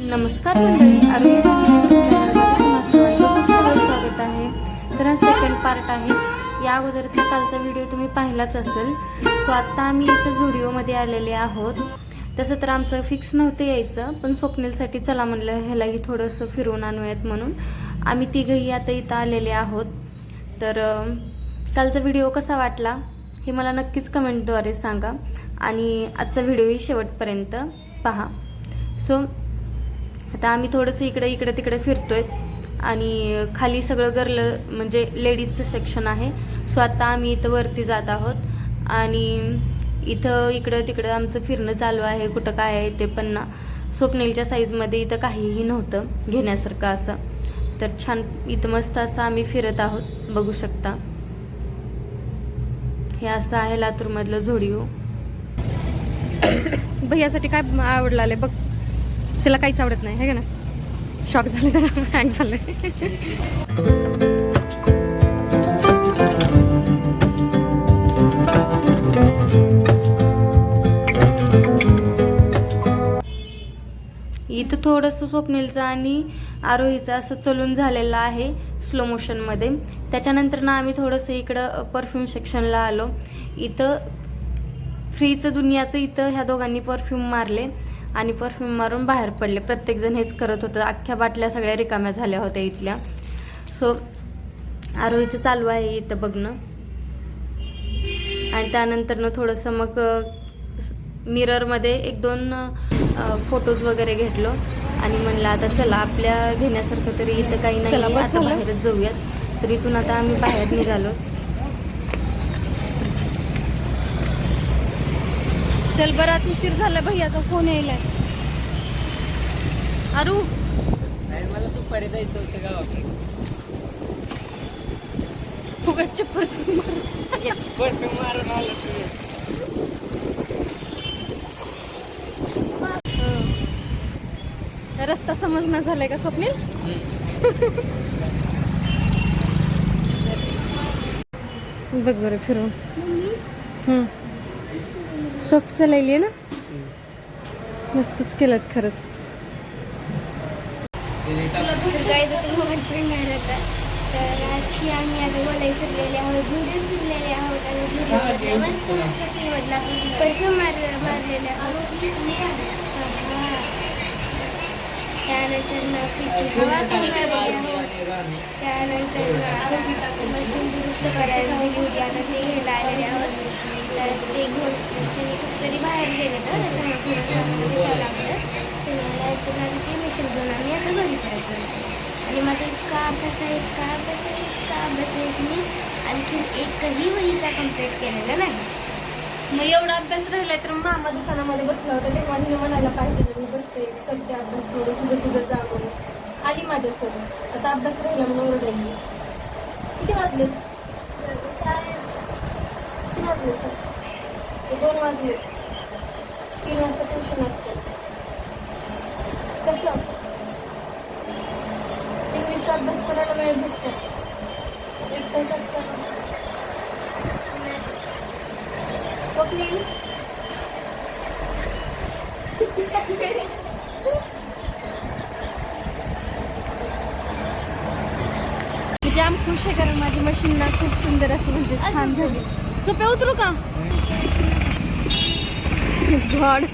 नमस्कार मंडळी स्वागत आहे. तर हा सेकंड पार्ट आहे. या अगोदरचा कालचा व्हिडिओ तुम्ही पाहिलाच असेल. सो आत्ता आम्ही इथं व्हिडिओमध्ये आलेले आहोत. तसं तर आमचं फिक्स नव्हतं यायचं पण स्वप्नीलसाठी चला म्हणलं ह्यालाही थोडंसं फिरवून आणूयात म्हणून. आम्ही तिघंही आता इथं आलेले आहोत. तर कालचा व्हिडिओ कसा वाटला हे मला नक्कीच कमेंटद्वारे सांगा. आणि आजचा व्हिडिओही शेवटपर्यंत पहा. सो आता आम्ही थोडंसं इकडे इकडे तिकडे फिरतोय. आणि खाली सगळं गर्ल म्हणजे लेडीजचं सेक्शन आहे. सो आता आम्ही इथं वरती जात आहोत. आणि इथं इकडं तिकडं आमचं फिरणं चालू आहे. कुठं काय आहे ते पण ना. स्वप्नीलच्या साईजमध्ये इथं काहीही नव्हतं घेण्यासारखं असं. तर छान इथं मस्त असं आम्ही फिरत आहोत. बघू शकता. हे असं आहे लातूरमधलं झोडिओ. भैयासाठी काय आवडलं आले बघ. त्याला काहीच आवडत नाही है का ना? शॉक झाले जरा हँग झालं. इथं थोडंसं स्वप्नीलचं आणि आरोहीचं असं चलून झालेलं आहे स्लो मोशनमध्ये त्याच्यानंतर ना आम्ही थोडंसं इकडं परफ्यूम सेक्शनला आलो. इथं फ्रीचं दुनियाचं इथं ह्या दोघांनी परफ्यूम मारले. आणि परफ्यूम मारून बाहेर पडले. प्रत्येकजण हेच करत होतं. अख्ख्या बाटल्या सगळ्या रिकाम्या झाल्या होत्या इथल्या. सो आरोहीचं चालू आहे इथं बघणं. आणि त्यानंतरनं थोडंसं मग मिररमध्ये एक दोन फोटोज वगैरे घेतलो. आणि म्हणलं आता चला आपल्या घेण्यासारखं तरी इथं काही नाही आता. बाहेरच जाऊयात. तर इथून आता आम्ही बाहेर निघालो. चल बराच उशीर झाला भैयाचा फोन यायलाय अरू? मला दुपारी जायचं होतं गावाकडे. फुकटचे परफ्यूम परफ्यूम मारून आलो तुम्ही. रस्ता समजणार झालाय का स्वप्नील? बघ बरं फिरून सॉफ्ट चालली ना? मस्तच केलं खरंच. होता तर आणखी आम्ही आता गोलाई फिरलेले आहोत जुडे फिरलेले आहोत. आणि जुडे मस्त मस्त फिल्मधला परफ्यूम मार मारलेले आहोत त्यानंतर नफीची हवा त्यानंतर मशीन दुरुस्त करायला दिली होती आता ते घ्यायला आलेले आहोत. तर ते घेऊन त्यांनी कुठतरी बाहेर गेले तर त्याच्यामुळे दिसावं लागलं. ते मशीन घेऊन आम्ही आता घरी करायचं आणि माझा इतका अभ्यास आहे इतका अभ्यास आहे इतका अभ्यास आहे की मी आणखी एकही वहीचा कंप्लीट केलेला नाही. मग एवढा अभ्यास राहिलाय तर मामा दुकानामध्ये बसला होता तेव्हा हिनं म्हणायला पाहिजे ना मी बसते करते अभ्यास म्हणून तुझं तुझं जा म्हणून. आली माझ्यासोबत. आता अभ्यास राहिला म्हणून ओरडायली किती वाजले? किती वाजले? ते दोन वाजले. तीन वाजता ट्युशन असतं. कसं? इंग्लिशचा अभ्यास करायला वेळ भेटतो. एक तास असतं. स्वप्नील मी जाम खुश आहे कारण माझी मशीन ना खूप सुंदर असं म्हणजे छान झाली. सोपे उतरू का? गॉड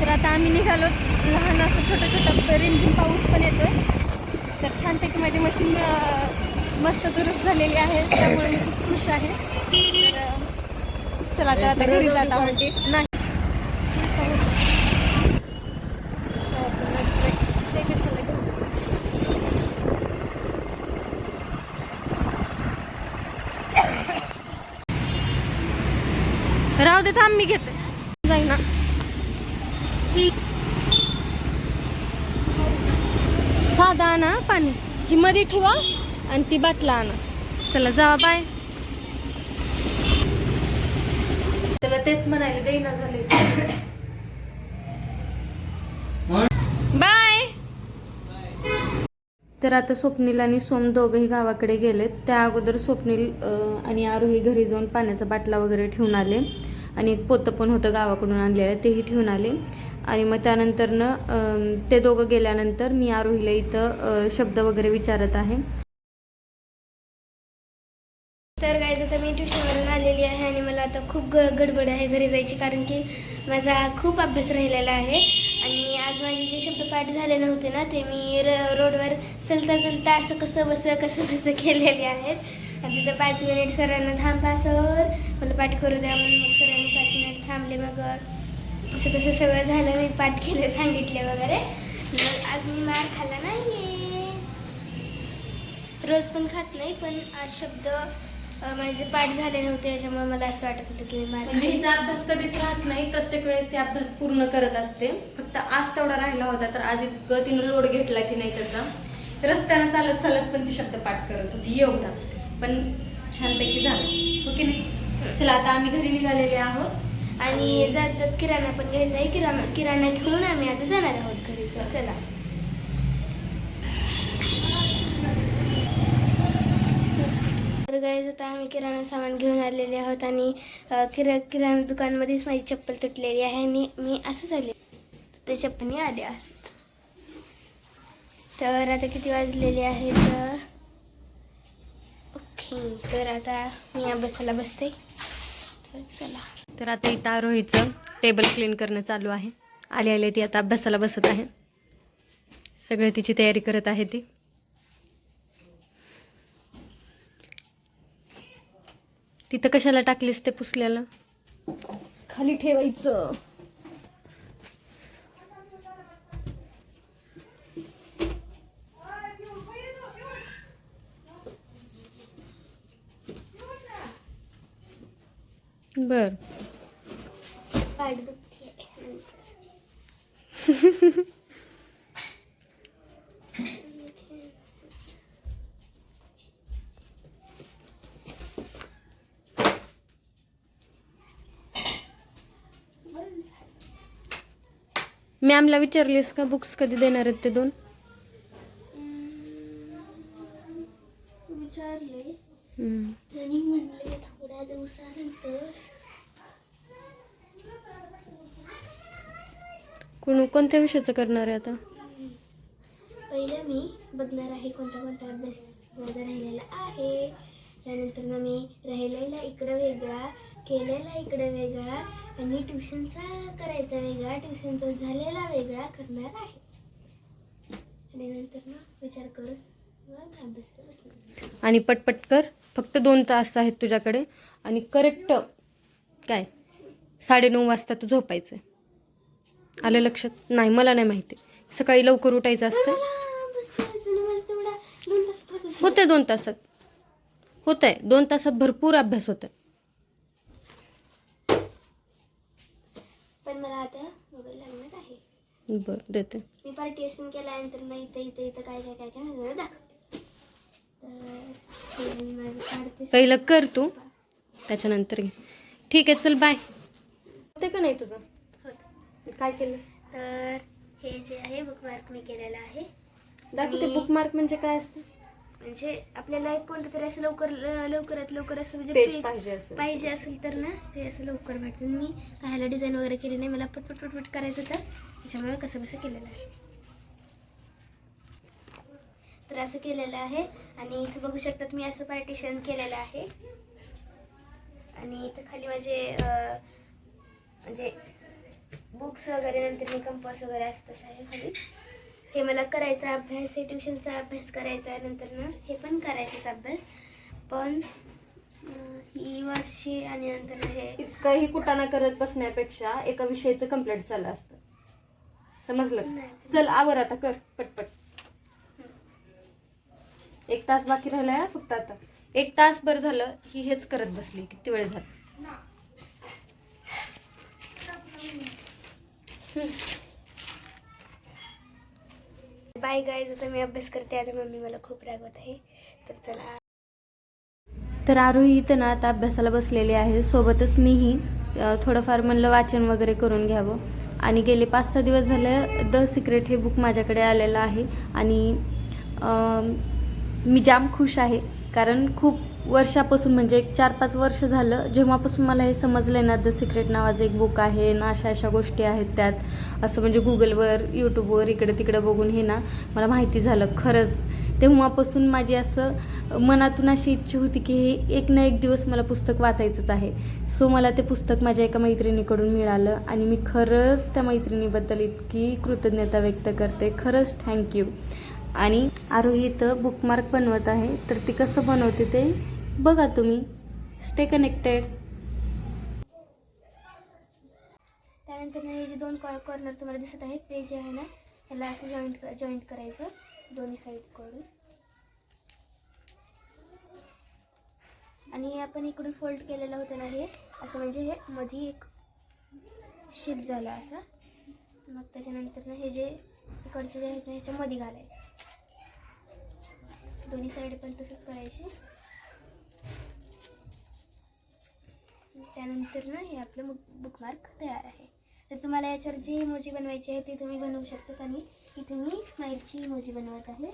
तर आता आम्ही निघालो लहान असं छोटं छोटं रिमझिम पाऊस पण येतोय. तर छानपैकी माझी मशीन मस्त दुरुस्त झालेली आहे त्यामुळे मी खूप खुश आहे. तर चला आता आता घरी जात आहोत. नाही? राहू दे थांब मी घेते. जाई ना. साधा आणा पाणी. ही मध्ये ठेवा. आणि ती बाटला आणा. चला जावा बाय. त्याला तेच म्हणायला देईना झाले. बाय. तर आता स्वप्नील आणि सोम दोघंही गावाकडे गेलेत. त्या अगोदर स्वप्नील आणि आरोही घरी जाऊन पाण्याचा बाटला वगैरे ठेवून आले. आणि एक पोतं पण होतं गावाकडून आणलेलं तेही ठेवून आले. आणि मग त्यानंतरनं ते दोघं गेल्यानंतर मी आरोहीला इथं शब्द वगैरे विचारत आहे. तर काय तर मी ट्युशनवरून आलेली आहे आणि मला आता खूप ग गडबड आहे घरी जायची कारण की माझा खूप अभ्यास राहिलेला आहे. आणि आज माझे जे शब्दपाठ झाले नव्हते ना ते मी र रोडवर चलता चलता असं कसं बसं कसं बसं केलेले आहेत. आणि तिथं पाच मिनिट सरांना थांबा सर मला पाठ करू द्या म्हणून मग सरांनी पाच मिनिट थांबले मग असं तसं सगळं झालं मी पाठ केलं सांगितले वगैरे. मग आज मी मार खाल्ला नाही रोज पण खात नाही पण आज शब्द माझे पाठ झाले नव्हते याच्यामुळे मला असं वाटत होतं की मी म्हणजे हिचा अभ्यास कधीच राहत नाही. प्रत्येक वेळेस ती अभ्यास पूर्ण करत असते. फक्त आज तेवढा राहिला होता तर आज इतकं तिनं लोड घेतला की नाही त्याचा. रस्त्यानं चालत चालत पण ती शब्द पाठ करत होती. एवढा. पण छानपैकी झालं. हो की नाही? चला आता आम्ही घरी निघालेले आहोत. आणि जात जात किराणा पण घ्यायचा आहे. किराणा किराणा घेऊन आम्ही आता जाणार आहोत घरी. चला. तर गाईज आता आम्ही किराणा सामान घेऊन आलेले आहोत आणि किरा किराणा दुकानमध्येच माझी चप्पल तुटलेली आहे आणि मी असं झाले ते चप्पलने आले असंच तर आता किती वाजलेले आहेत? ओके तर आता मी अभ्यासाला बसते. तर चला. तर आता इथं आरोहीचं टेबल क्लीन करणं चालू आहे. आले आले ती आता अभ्यासाला बसत आहे. सगळे तिची तयारी करत आहे ती. तिथं कशाला टाकलीस ते पुसल्याला? खाली ठेवायचं. बर. मॅमला विचारलीस का? बुक्स कधी देणार आहेत ते दोन? विचारले. हम्म. त्यांनी म्हणले थोड्या दिवसानंतर कोण कोणत्या विषयाचं करणार आहे आता? पहिलं मी बघणार आहे कोणता कोणता अभ्यास माझा राहिलेला आहे. त्यानंतर ना मी राहिलेला इकडं वेगळा. केलेला इकडं वेगळा आणि ट्युशनचा करायचा वेगळा ट्युशनचा झालेला वेगळा करणार आहे. आणि नंतर ना विचार करून मग अभ्यासाला बसणार आणि पटपट कर. फक्त दोन तास आहेत तुझ्याकडे. आणि करेक्ट काय? साडेनऊ वाजता तू झोपायचं आलं लक्षात? नाही मला नाही माहिती. सकाळी लवकर उठायचं असतं? तेवढा दोन तासात होत आहे दोन तासात. भरपूर अभ्यास होत पण मला आता मोबाईल लागणार आहे. बरं देते. मी पार्टिशन केल्यानंतर मग इथं इथं इथं काय काय काय काय मला दाखवते. तर हे मी माझं काढते पहिलं कर तू त्याच्यानंतर घे. ठीक आहे चल बाय होते का नाही तुझं. काय केलंस? तर हे जे आहे बुकमार्क मी केलेलं आहे. दाखवते आणि- बुकमार्क म्हणजे काय असतं? म्हणजे आपल्याला एक कोणतं तरी असं लवकर लवकरात लवकर असं म्हणजे पेज पाहिजे असं पाहिजे असेल तर ना ते असं लवकर भेटतं. मी कायला डिझाईन वगैरे केली नाही मला पटपट पटपट करायचं होतं. त्याच्यामुळे कसं कसं केलेलं आहे. तर असं केलेलं आहे. आणि इथं बघू शकतात मी असं पार्टिशन केलेलं आहे. आणि इथं खाली माझे म्हणजे बुक्स वगैरे नंतर मी कंपास वगैरे असं तसं आहे खाली. हे मला करायचा अभ्यास हे ट्युशनचा अभ्यास करायचा आहे नंतर ना हे पण करायचाच अभ्यास. पण ही वर्षी आणि नंतर हे इतकंही कुटाणा करत बसण्यापेक्षा एका विषयाचं कंप्लीट झालं असतं. समजलं नाही. चल आवर आता कर पटपट. एक तास बाकी राहिलाय हा फक्त आता. एक तास बरं झालं ही हेच करत बसली किती वेळ झाला? बाय गाईज आता मी अभ्यास करते. आता मम्मी मला खूप रागवत आहे. तर चला. तर आरोही इथं ना आता अभ्यासाला बसलेली आहे. सोबतच मीही थोडंफार म्हणलं वाचन वगैरे करून घ्यावं. आणि गेले पाच सहा दिवस झाले द सिक्रेट हे बुक माझ्याकडे आलेलं आहे. आणि मी जाम खुश आहे. कारण खूप वर्षापासून म्हणजे एक चार पाच वर्ष झालं. जेव्हापासून मला हे समजलं ना द सिक्रेट नावाचं एक बुक आहे ना अशा अशा गोष्टी आहेत त्यात. असं म्हणजे गुगलवर यूट्यूबवर इकडे तिकडे बघून हे ना मला माहिती झालं खरंच. तेव्हापासून माझी असं मनातून अशी इच्छा होती की हे एक ना एक दिवस मला पुस्तक वाचायचंच आहे. सो मला ते पुस्तक माझ्या एका मैत्रिणीकडून मिळालं आणि मी खरंच त्या मैत्रिणीबद्दल इतकी कृतज्ञता व्यक्त करते. खरंच थँक्यू आणि आरोही इथं बुकमार्क बनवत आहे. तर ती कसं बनवते ते? बघा तुम्ही. स्टे कनेक्टेड त्यानंतर हे जे दोन कॉ कॉर्नर तुम्हाला दिसत आहेत ते जे आहे ना ह्याला असं जॉईंट जॉईंट करायचं दोन्ही साईडकडून आणि आपण इकडून फोल्ड केलेलं होतं ना हे असं म्हणजे हे मधी एक शिप झाला असा. मग त्याच्यानंतर ना हे जे इकडचे जे आहेत ना ह्याच्यामध्ये घालायचं. दोन्ही साईड पण तसंच करायची. त्यानंतर ना हे आपलं बुक बुकमार्क तयार आहे. तर तुम्हाला याच्यावर जी इमोजी बनवायची आहे ती तुम्ही बनवू शकता आणि इथे मी स्माईलची इमोजी बनवत आहे.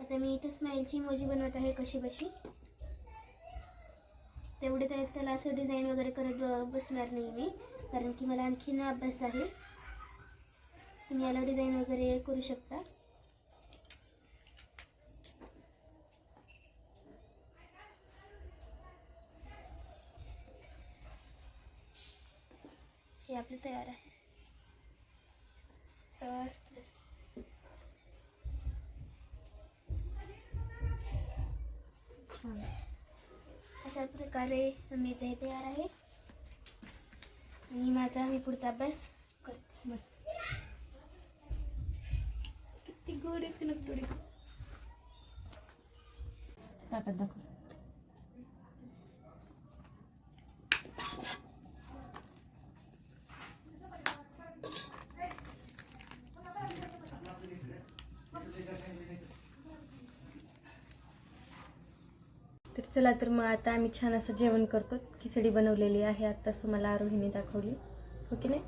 आता मी इथे स्माईलची इमोजी बनवत आहे कशी बशी. तेवढे त्यात त्याला असं डिझाईन वगैरे करत ब- बसणार नाही मी कारण की मला आणखीन अभ्यास आहे. तुम्ही याला डिझाईन वगैरे करू शकता. हे आपलं तयार आहे. तर अशा प्रकारे मेज हे तयार आहे. आणि माझा मी पुढचा अभ्यास करते. मस्त. किती गोड आहेस का नक्की थोडी ताटात दाखव. तर चला तर मग आता आम्ही छान असं जेवण करतो. खिचडी बनवलेली आहे. आत्ताच तुम्हाला आरोहीने दाखवली. हो की नाही.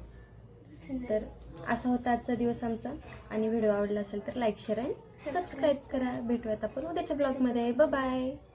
तर असा होता आजचा दिवस आमचा. आणि व्हिडिओ आवडला असेल तर लाईक शेअर अँड सबस्क्राईब करा. भेटूयात आपण उद्याच्या ब्लॉगमध्ये बाय